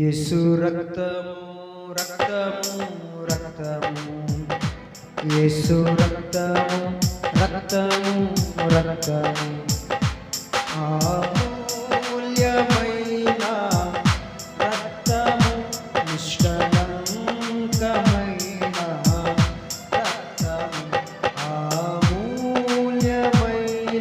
యేసు రక్తము రక్తము రక్తము యేసు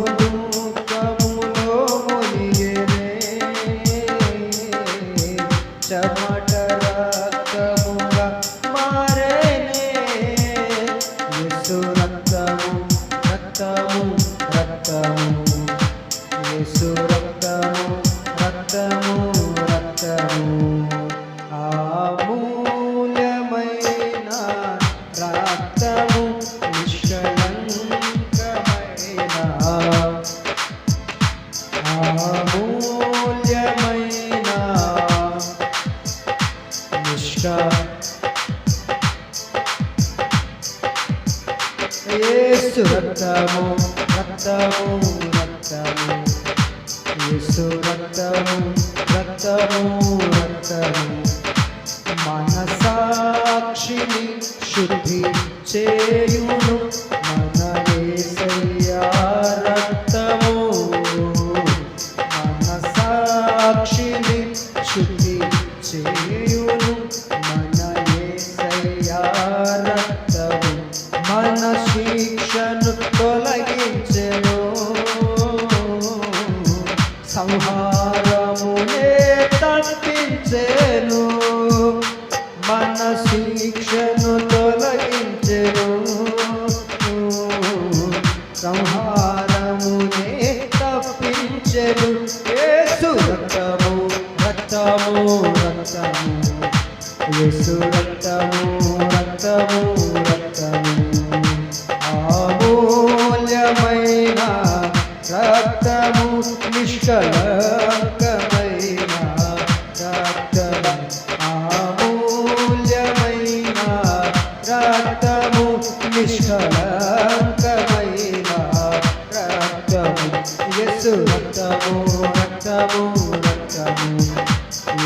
Oh. అమూల్యమైన నిష్క. యేసు రక్తము రక్తము రక్తము. యేసు రక్తము రక్తము రక్తము. మనసాక్షిని శుద్ధి చేయును. Krishna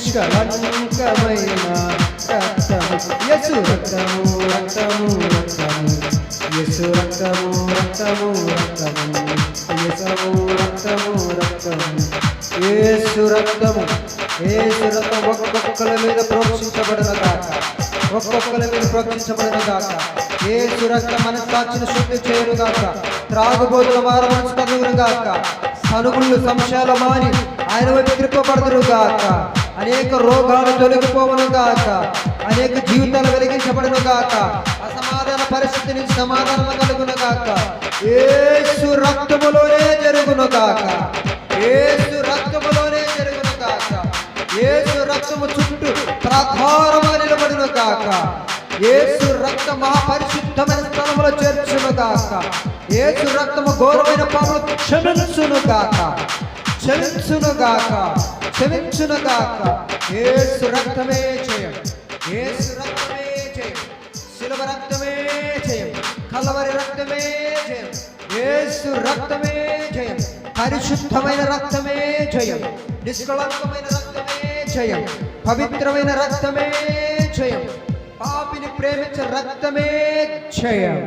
నిష్కలంకమైన రక్తము యసు రక్తము రక్తము రక్తము యసు రక్తము రక్తము రక్తము యసము రక్తము రక్తము యేసు రక్తము యేసు రక్తం ఒక్కొక్కల మీద ప్రోక్షించబడిన కాక ఒక్కొక్కల మీద ప్రోక్షించబడిన కాక యేసు రక్తం మనస్సాక్షిని శుద్ధి చేయను గాక త్రాగుబోతుల వారు మనసు కదుగును గాక సనుగుళ్ళు సంశయాల మాని ఆయన వైపు తిరుపబడదురు గాక అనేక రోగాలు తొలగిపోవను గాక. అనేక జీవితాలు వెలిగించబడును గాక. అసమాధాన పరిస్థితి నుంచి సమాధానం కలుగును గాక. ఏసు రక్తములోనే జరుగును గాక. ఏసు రక్తములోనే జరుగును గాక. ఏసు రక్తము చుట్టూ ప్రధానముగా నిలబడును గాక. ఏసు రక్త మహాపరిశుద్ధమైన స్థలములో చేర్చును గాక. ఏసు రక్తము ఘోరమైన పనులు క్షమించును గాక. క్షమించును గాక. క్షమించును గాక యేసు రక్తమే చేయం. యేసు రక్తమే చేయం. శిలువ రక్తమే చేయం. కలవరి రక్తమే జయం యేసు రక్తమే జయం పరిశుద్ధమైన రక్తమే జయం నిష్కళంకమైన రక్తమే జయం పవిత్రమైన రక్తమే జయం పాపిని ప్రేమించే రక్తమే జయం